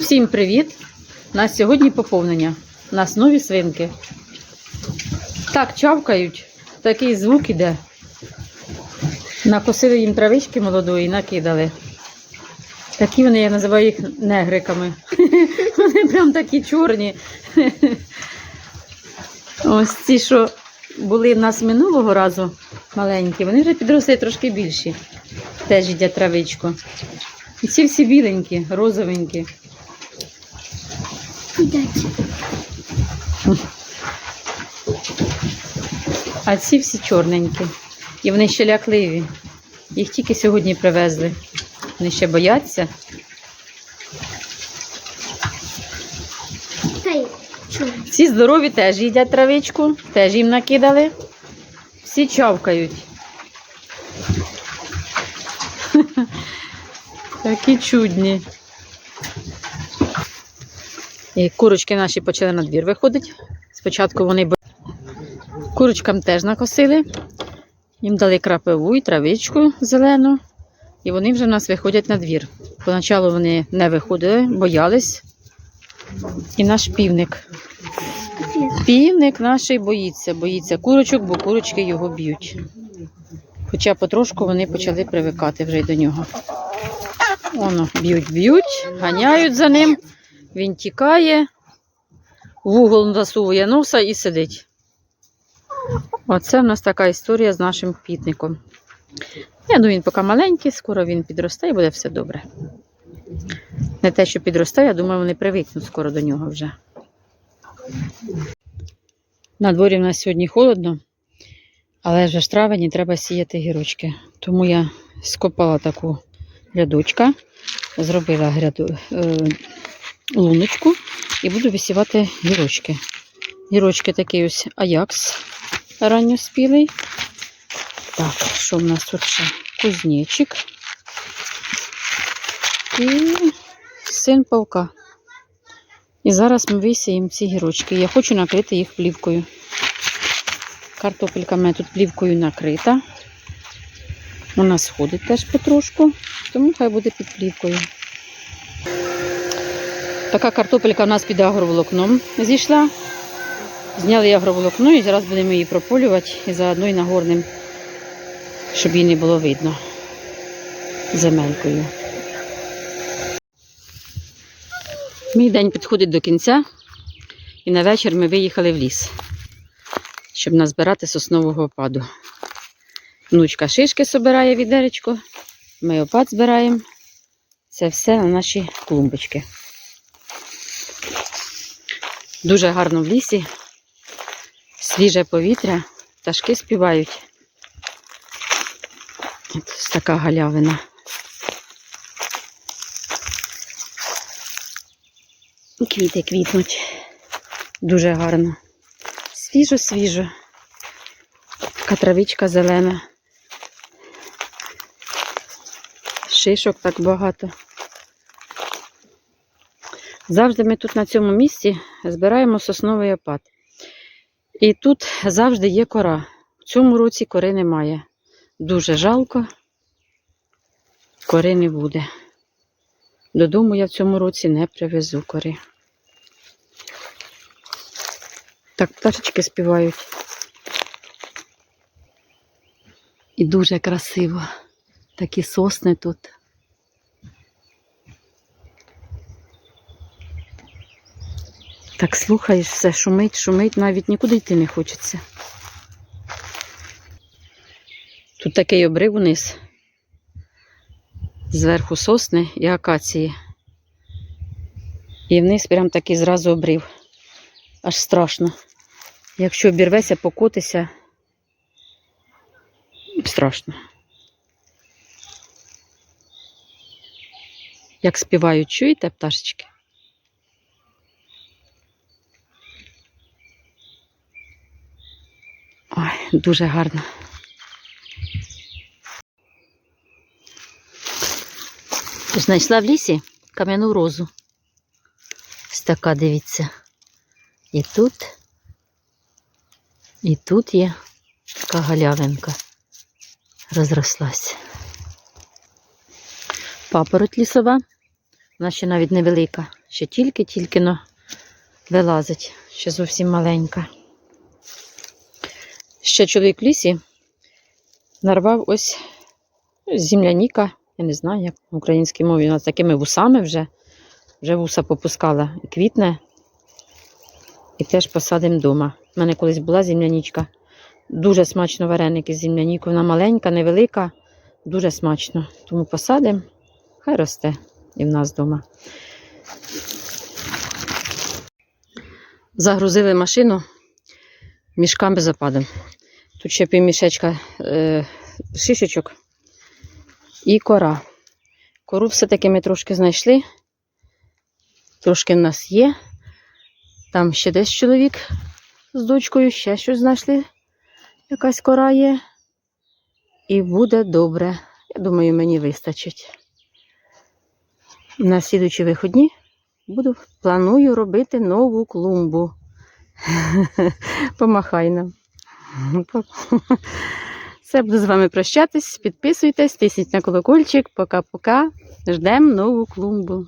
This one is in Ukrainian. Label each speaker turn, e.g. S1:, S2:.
S1: Всім привіт! У нас сьогодні поповнення. У нас нові свинки. Так чавкають, такий звук іде. Накосили їм травички молодої і накидали. Такі вони, я називаю їх негриками. Вони прям такі чорні. Ось ці, що були в нас минулого разу маленькі, вони вже підросли трошки більші. Теж їдять травичку. І ці всі біленькі, розовенькі.
S2: Їдять.
S1: А ці всі чорненькі. І вони ще лякливі. Їх тільки сьогодні привезли. Вони ще бояться. Ці здорові теж їдять травичку, теж їм накидали. Всі чавкають. Такі чудні. І курочки наші почали на двір виходити. Спочатку вони курочкам теж накосили. Їм дали крапиву і травичку зелену. І вони вже в нас виходять на двір. Поначалу вони не виходили, боялись. І наш півник. Півник наш боїться, боїться курочок, бо курочки його б'ють. Хоча потрошку вони почали привикати вже й до нього. Воно, б'ють, б'ють, ганяють за ним, він тікає, в угол засовує носа і сидить. Оце в нас така історія з нашим пітником. Я думаю, він поки маленький, скоро він підросте і буде все добре. Не те, що підросте, я думаю, вони привикнуть скоро до нього вже. На дворі в нас сьогодні холодно, але вже ж травень і треба сіяти гірочки. Тому я скопала таку рядочка, зробила гряду, е, луночку і буду висівати гірочки. Гірочки такий ось Аякс ранньоспілий. Так, що в нас тут ще? Кузнечик. І син павка. І зараз ми висіємо ці гірочки. Я хочу накрити їх плівкою. Картопелька в мене тут плівкою накрита. Вона сходить теж потрошку, тому хай буде під плівкою. Така картопелька у нас під агроволокном зійшла. Зняли агроволокно і зараз будемо її прополювати і заодно і нагорним, щоб її не було видно земелькою. Мій день підходить до кінця, і на вечір ми виїхали в ліс, щоб назбирати соснового опаду. Внучка шишки збирає відеречко, ми опад збираємо. Це все на наші клумбочки. Дуже гарно в лісі, свіже повітря, пташки співають. Ось така галявина. Квіти квітнуть. Дуже гарно. Свіжо-свіжо. Така травичка зелена. Шишок так багато. Завжди ми тут на цьому місці збираємо сосновий опад. І тут завжди є кора. В цьому році кори немає. Дуже жалко. Кори не буде. Додому я в цьому році не привезу кори. Так, пташечки співають. І дуже красиво. Такі сосни тут. Так слухаєш все, шумить, шумить, навіть нікуди йти не хочеться. Тут такий обрив униз. Зверху сосни і акації. І вниз прям такий зразу обрив. Аж страшно. Якщо обірвеся, покотися, страшно. Як співають, чуєте пташечки? Ой, дуже гарно. Знайшла в лісі кам'яну розу. Ось така, дивіться. І тут, і тут є така галявинка розрослась. Папороть лісова Вона ще навіть невелика. Ще тільки-тільки но вилазить. Ще зовсім маленька. Ще чоловік в лісі нарвав ось земляніка. Я не знаю, як в українській мові вона з такими вусами вже. Вже вуса попускала і квітне. І теж посадимо вдома. У мене колись була землянічка. Дуже смачно вареники з землянікою. Вона маленька, невелика, дуже смачно. Тому посадимо, хай росте і в нас вдома. Загрузили машину мішками з опадом. Тут ще півмішечка е, шишечок і кора. Кору все-таки ми трошки знайшли. Трошки в нас є. Там ще десь чоловік з дочкою, ще щось знайшли. Якась кора є. І буде добре. Я думаю, мені вистачить. На слідучі виходні буду, планую робити нову клумбу. Помахай нам. Все, буду з вами прощатись. Підписуйтесь, тисніть на колокольчик. Пока-пока. Ждемо нову клумбу.